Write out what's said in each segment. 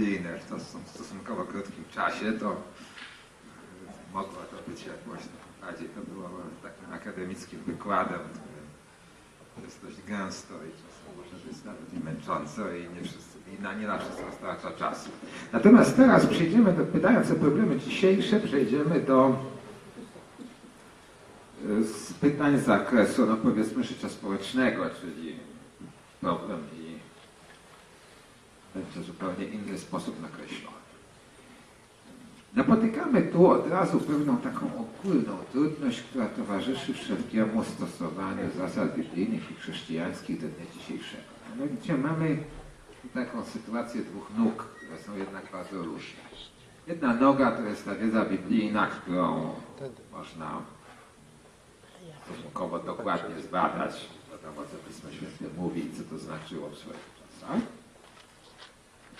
biblijne w stos- w stosunkowo krótkim czasie, to y, mogło to być jakoś bardziej to było takim akademickim wykładem, który jest dość gęsto i czasem może być nawet i męcząco i nie, wszyscy, i na, nie na wszystko starcza czasu. Natomiast teraz przejdziemy do, pytając o problemy dzisiejsze, przejdziemy do y, z pytań z zakresu, no powiedzmy, życia społecznego, czyli problem i będzie zupełnie inny sposób nakreślony. Napotykamy tu od razu pewną taką ogólną trudność, która towarzyszy wszelkiemu stosowaniu zasad biblijnych i chrześcijańskich do dnia dzisiejszego. Mianowicie mamy taką sytuację dwóch nóg, które są jednak bardzo różne. Jedna noga to jest ta wiedza biblijna, którą można stosunkowo dokładnie zbadać, wiadomo co Pismo Święte mówi i co to znaczyło w swoich czasach.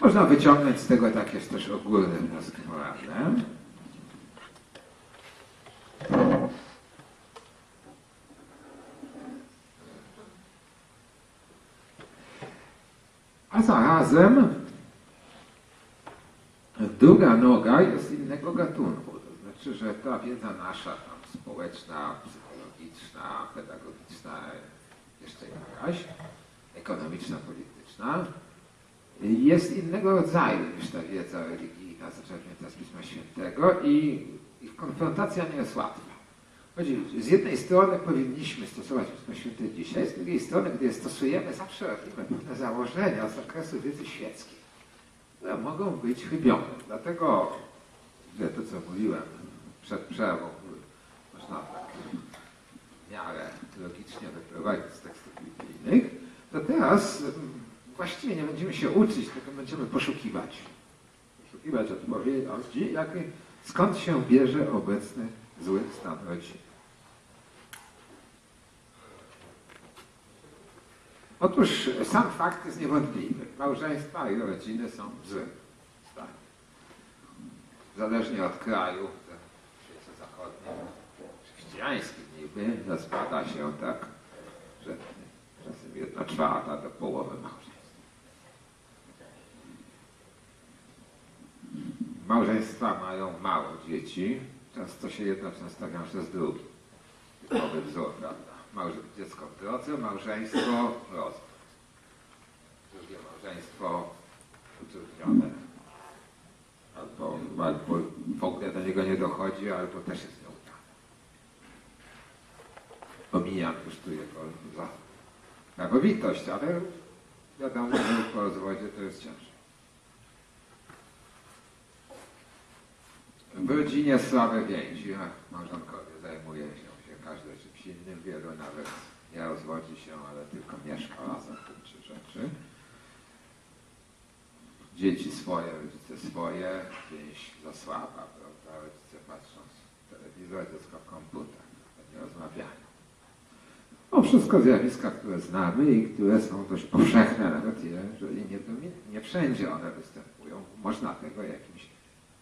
Można wyciągnąć z tego takie też ogólne wnioski moralne. A zarazem druga noga jest innego gatunku. To znaczy, że ta wiedza nasza tam społeczna, psychologiczna, pedagogiczna, jeszcze jakaś, ekonomiczna, polityczna, jest innego rodzaju niż ta wiedza religijna zaczerpnięta z Pisma Świętego i ich konfrontacja nie jest łatwa. Chodzi, z jednej strony powinniśmy stosować Pismo Święte dzisiaj, z drugiej strony, gdy je stosujemy, zawsze robimy pewne założenia z zakresu wiedzy świeckiej, które mogą być chybione. Dlatego, że to, co mówiłem przed przerwą, można tak w miarę logicznie wyprowadzić z tekstów biblijnych, to teraz mm, właściwie nie będziemy się uczyć, tylko będziemy poszukiwać. Poszukiwać odpowiedzi, jak, skąd się bierze obecny zły stan rodziny. Otóż sam fakt jest niewątpliwy. Małżeństwa i rodziny są w złym stanie. Zależnie od kraju, w świecie zachodnim, chrześcijańskim niby, rozpada się tak, że czasem jedna czwarta do połowy małżeństw. Małżeństwa mają mało dzieci, często się jedno często wiąże z drugim. Typowy wzór, prawda? Małże, dziecko w drodze, małżeństwo, rozwód. Drugie małżeństwo utrudnione. Albo, albo w ogóle do niego nie dochodzi, albo też jest nieudane. Pomijam już tu jego za prawowitość, ale wiadomo, że po rozwodzie to jest cięższe. W rodzinie słabe więzi, małżonkowie zajmuje się, każdy czymś innym, wielu nawet nie rozwodzi się, ale tylko mieszka razem w czy rzeczy. Dzieci swoje, rodzice swoje, więź za słaba, prawda? Rodzice patrzą w telewizor, dziecko w komputer, nie rozmawiają. No wszystko zjawiska, które znamy i które są dość powszechne, nawet jeżeli nie, nie wszędzie one występują. Można tego jakimś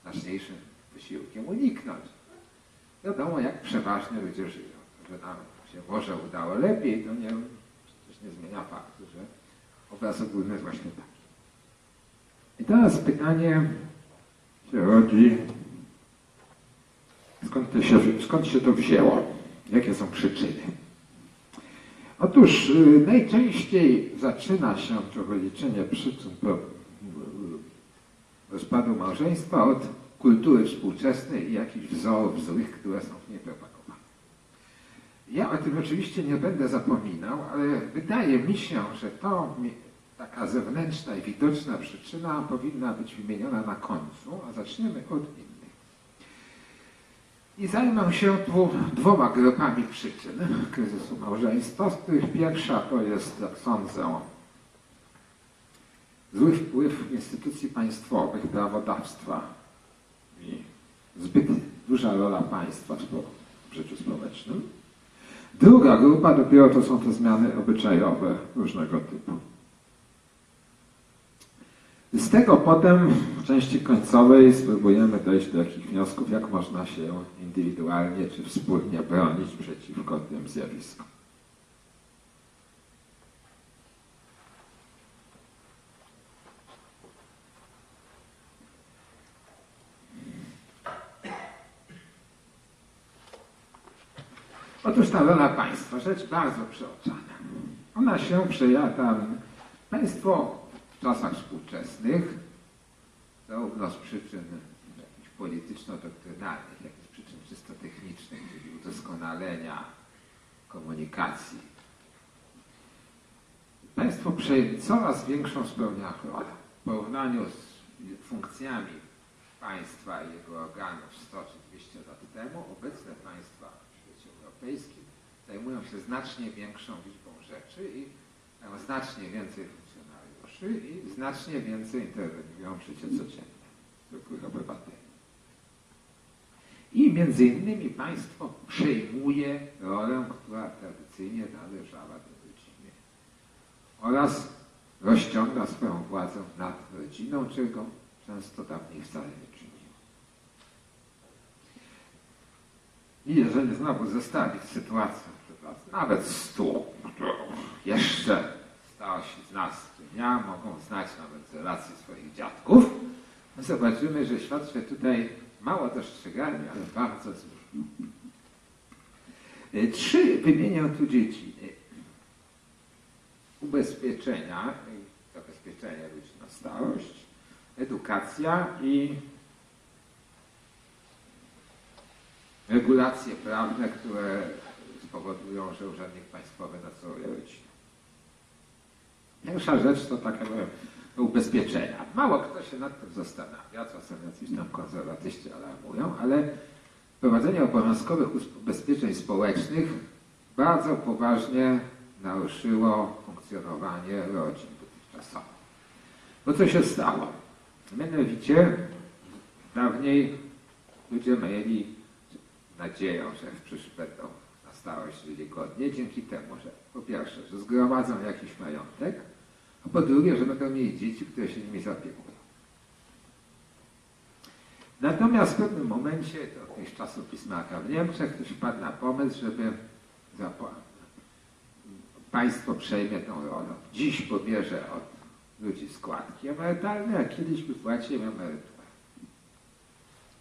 znaczniejszym wysiłkiem uniknąć. Wiadomo, jak przeważnie ludzie żyją. Że nam się może udało lepiej, to nie, przecież nie zmienia faktu, że obraz ogólny jest właśnie taki. I teraz pytanie się rodzi, skąd, to się, skąd się to wzięło? Jakie są przyczyny? Otóż y, najczęściej zaczyna się to wyliczenie przyczyn rozpadu małżeństwa od kultury współczesnej i jakichś wzorów złych, które są w niej propagowane. Ja o tym oczywiście nie będę zapominał, ale wydaje mi się, że to taka zewnętrzna i widoczna przyczyna powinna być wymieniona na końcu, a zaczniemy od innych. I zajmę się tu dwoma grupami przyczyn kryzysu małżeństwa, z których pierwsza to jest, jak sądzę, zły wpływ instytucji państwowych, prawodawstwa i zbyt duża rola państwa w życiu społecznym. Druga grupa dopiero to są te zmiany obyczajowe różnego typu. Z tego potem w części końcowej spróbujemy dojść do jakich wniosków, jak można się indywidualnie czy wspólnie bronić przeciwko tym zjawiskom. Otóż ta rola państwa, rzecz bardzo przeoczana. Ona się przejada, państwo w czasach współczesnych, zarówno z przyczyn polityczno-doktrynalnych, jak i z przyczyn czysto technicznych, czyli udoskonalenia komunikacji, państwo prze- coraz większą spełnia rolę. W porównaniu z funkcjami państwa i jego organów 100 czy 200 lat temu, obecne państwa zajmują się znacznie większą liczbą rzeczy i mają znacznie więcej funkcjonariuszy i znacznie więcej interweniują w życie codzienne zwykłych obywateli. I między innymi państwo przejmuje rolę, która tradycyjnie należała do rodziny oraz rozciąga swoją władzę nad rodziną, czego często dawniej wcale nie czyniło. I jeżeli znowu zestawić sytuację, nawet stu, którą jeszcze starości z nas, czy ja, mogą znać nawet z relacji swoich dziadków, zobaczymy, że świat się tutaj mało dostrzegalny, ale bardzo zmienił. Trzy wymienię tu dziedziny. Ubezpieczenia, zabezpieczenie ludzi na starość, edukacja i regulacje prawne, które spowodują, że urzędnik państwowy nadzoruje rodzinę. Pierwsza rzecz to takie no, ubezpieczenia. Mało kto się nad tym zastanawia, czasem jacyś tam konserwatyści alarmują, ale wprowadzenie obowiązkowych ubezpieczeń społecznych bardzo poważnie naruszyło funkcjonowanie rodzin dotychczasowych. Bo co się stało? Mianowicie dawniej ludzie mieli nadzieję, że w przyszłości będą na starość żyli godnie dzięki temu, że po pierwsze, że zgromadzą jakiś majątek, a po drugie, że będą mieli dzieci, które się nimi zaopiekują. Natomiast w pewnym momencie, to jakieś czasopismaka w Niemczech, ktoś wpadł na pomysł, żeby państwo przejmie tą rolę. Dziś pobierze od ludzi składki emerytalne, a kiedyś wypłaci im emeryturę.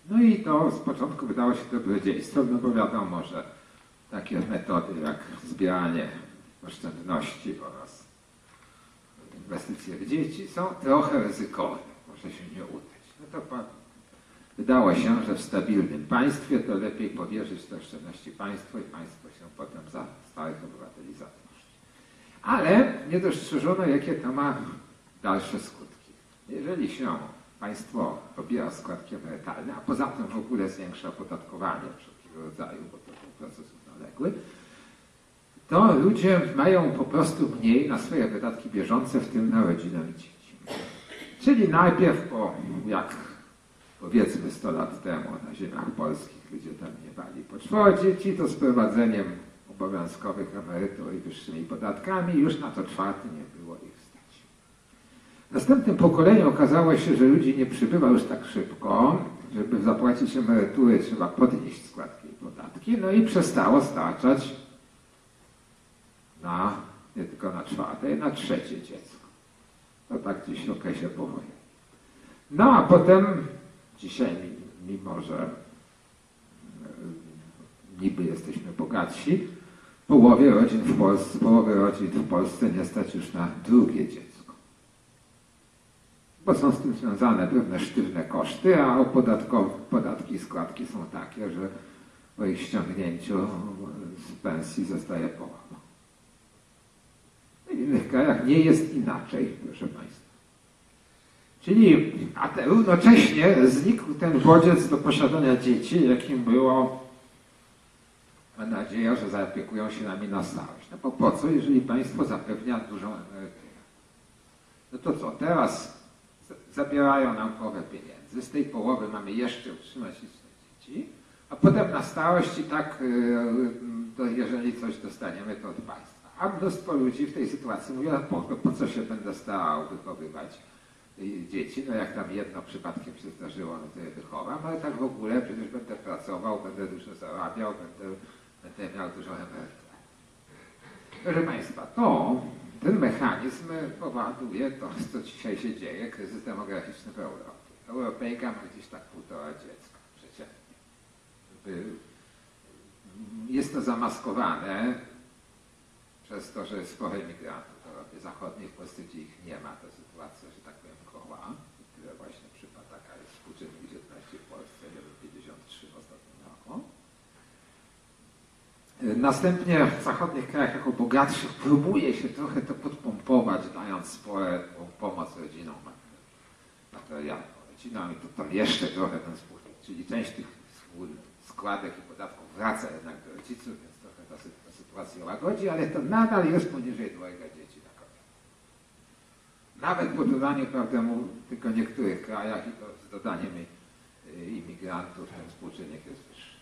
No i to z początku wydało się dobrodziejstwem, no bo wiadomo, że takie metody jak zbieranie oszczędności oraz inwestycje w dzieci są trochę ryzykowne. Może się nie udać. No to pa- wydało się, że w stabilnym państwie to lepiej powierzyć te oszczędności państwu i państwo się potem za starych obywateli zatroszczy. Ale nie dostrzeżono, jakie to ma dalsze skutki. Jeżeli się państwo pobiera składki emerytalne, a poza tym w ogóle zwiększa opodatkowanie wszelkiego rodzaju, bo to był proces równoległy, to ludzie mają po prostu mniej na swoje wydatki bieżące, w tym na rodzinę i dzieci. Czyli najpierw po, jak powiedzmy 100 lat temu na ziemiach polskich ludzie tam nie bali po czworo dzieci, to z prowadzeniem obowiązkowych emerytur i wyższymi podatkami już na to czwarte nie było ich. W następnym pokoleniu okazało się, że ludzi nie przybywa już tak szybko, żeby zapłacić emerytury trzeba podnieść składki i podatki, no i przestało starczać na, nie tylko na czwarte, na trzecie dziecko. To tak gdzieś w okresie powojennym. No a potem, dzisiaj mi- mimo, że e, niby jesteśmy bogatsi, połowie rodzin w Polsce, połowy rodzin w Polsce nie stać już na drugie dziecko. Bo są z tym związane pewne sztywne koszty, a podatki i składki są takie, że po ich ściągnięciu z pensji zostaje połowa. W innych krajach nie jest inaczej, proszę Państwa. Czyli a te, równocześnie znikł ten bodziec do posiadania dzieci, jakim było mam nadzieję, że zaopiekują się nami na starość. No bo po co, jeżeli państwo zapewnia dużą emeryturę? No to co, teraz zabierają nam połowę pieniędzy, z tej połowy mamy jeszcze utrzymać liczne dzieci, a potem na starość i tak, to jeżeli coś dostaniemy, to od państwa. A mnóstwo ludzi w tej sytuacji mówi, po, po co się będę starał wychowywać y, dzieci, no jak tam jedno przypadkiem się zdarzyło, no to je wychowam, ale tak w ogóle przecież będę pracował, będę dużo zarabiał, będę, będę miał dużo emerytur. Proszę Państwa, to, ten mechanizm powoduje to, co dzisiaj się dzieje, kryzys demograficzny w Europie. Europejka ma gdzieś tak półtora dziecka przeciętnie. By jest to zamaskowane przez to, że jest sporo imigrantów w Europie Zachodniej, w Polsce, gdzie ich nie ma, to sytuacja, że tak powiem, koła, która właśnie przypada, taka jest współczynnik 19 w Polsce, 1,53 w ostatnim roku. Następnie w zachodnich krajach jako bogatszych próbuje się trochę to podpompować, dając spore pomoc rodzinom materialną. Rodzinom i to tam jeszcze trochę ten współczynnik, czyli część tych składek i podatków wraca jednak do rodziców, więc trochę ta, sy- ta sytuacja łagodzi, ale to nadal jest poniżej dwojga dzieci na kobietę. Nawet po dodaniu, mówiąc, tylko niektórych krajach i to z dodaniem imigrantów ten współczynnik jest wyższy.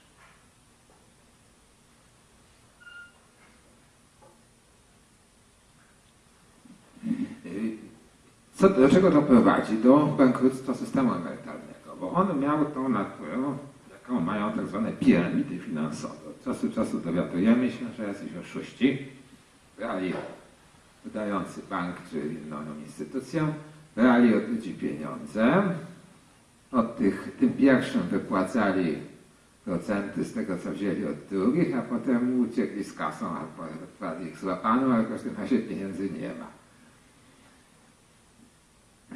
Co, do czego to prowadzi? Do bankructwa systemu emerytalnego, bo on miał tą naturę, jaką mają tak zwane piramidy finansowe. Od czasu do czasu dowiadujemy się, że jacyś oszuści brali wydający bank czy inną instytucję, brali od ludzi pieniądze, od tych, tym pierwszym wypłacali procenty z tego, co wzięli od drugich, a potem uciekli z kasą, albo ewentualnie ich złapano, ale w każdym razie pieniędzy nie ma.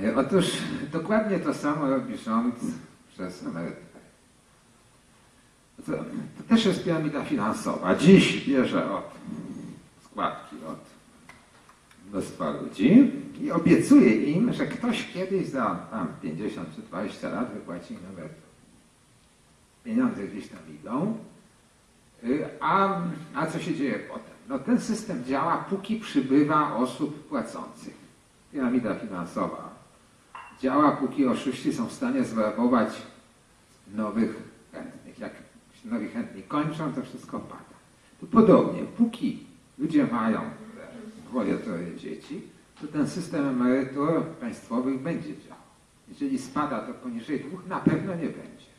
E, Otóż dokładnie to samo robi rząd przez emeryturę. To, to też jest piramida finansowa. Dziś bierze od składki od mnóstwa ludzi i obiecuje im, że ktoś kiedyś za tam 50 czy 20 lat wypłaci im emeryturę. Pieniądze gdzieś tam idą. Y, A, a co się dzieje potem? No ten system działa, póki przybywa osób płacących. Piramida finansowa działa, póki oszuści są w stanie zwerbować nowych chętnych. Jak się nowi chętni kończą, to wszystko pada. Tu podobnie, póki ludzie mają dwoje, troje dzieci, to ten system emerytur państwowych będzie działał. Jeżeli spada to poniżej dwóch, na pewno nie będzie.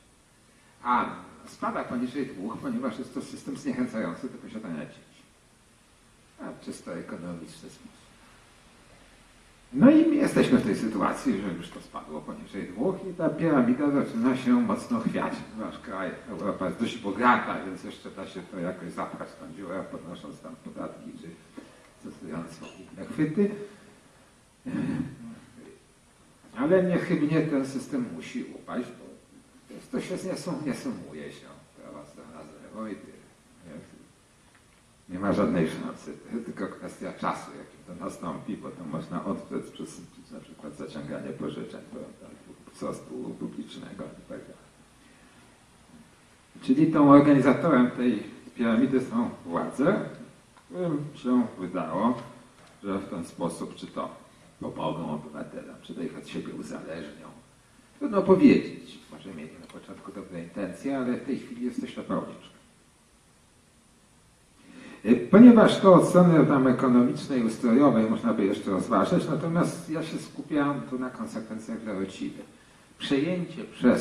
A spada poniżej dwóch, ponieważ jest to system zniechęcający do posiadania dzieci. A czysto ekonomiczny sposób. No i my jesteśmy w tej sytuacji, że już to spadło poniżej dwóch i ta piramida zaczyna się mocno chwiać. Nasz kraj, Europa jest dość bogata, więc jeszcze da się to jakoś zapchać tą dziurę, podnosząc tam podatki czy stosując inne chwyty. Ale niechybnie ten system musi upaść, bo to się nie, sum, nie sumuje się. Zero i tyle. Nie? Ma żadnej szansy. Tylko kwestia czasu, to nastąpi, to można odwrzeć przez na przykład zaciąganie pożyczeń, prawda, wzrostu publicznego i tak. Czyli tą organizatorem tej piramidy są władze, którym się wydało, że w ten sposób czy to pomogą obywatelom, czy to ich od siebie uzależnią. Trudno powiedzieć. Może mieli na początku dobre intencje, ale w tej chwili jest to. Y, Ponieważ to od strony tam ekonomicznej, ustrojowej można by jeszcze rozważyć, natomiast ja się skupiam tu na konsekwencjach dla rodziny. Przejęcie przez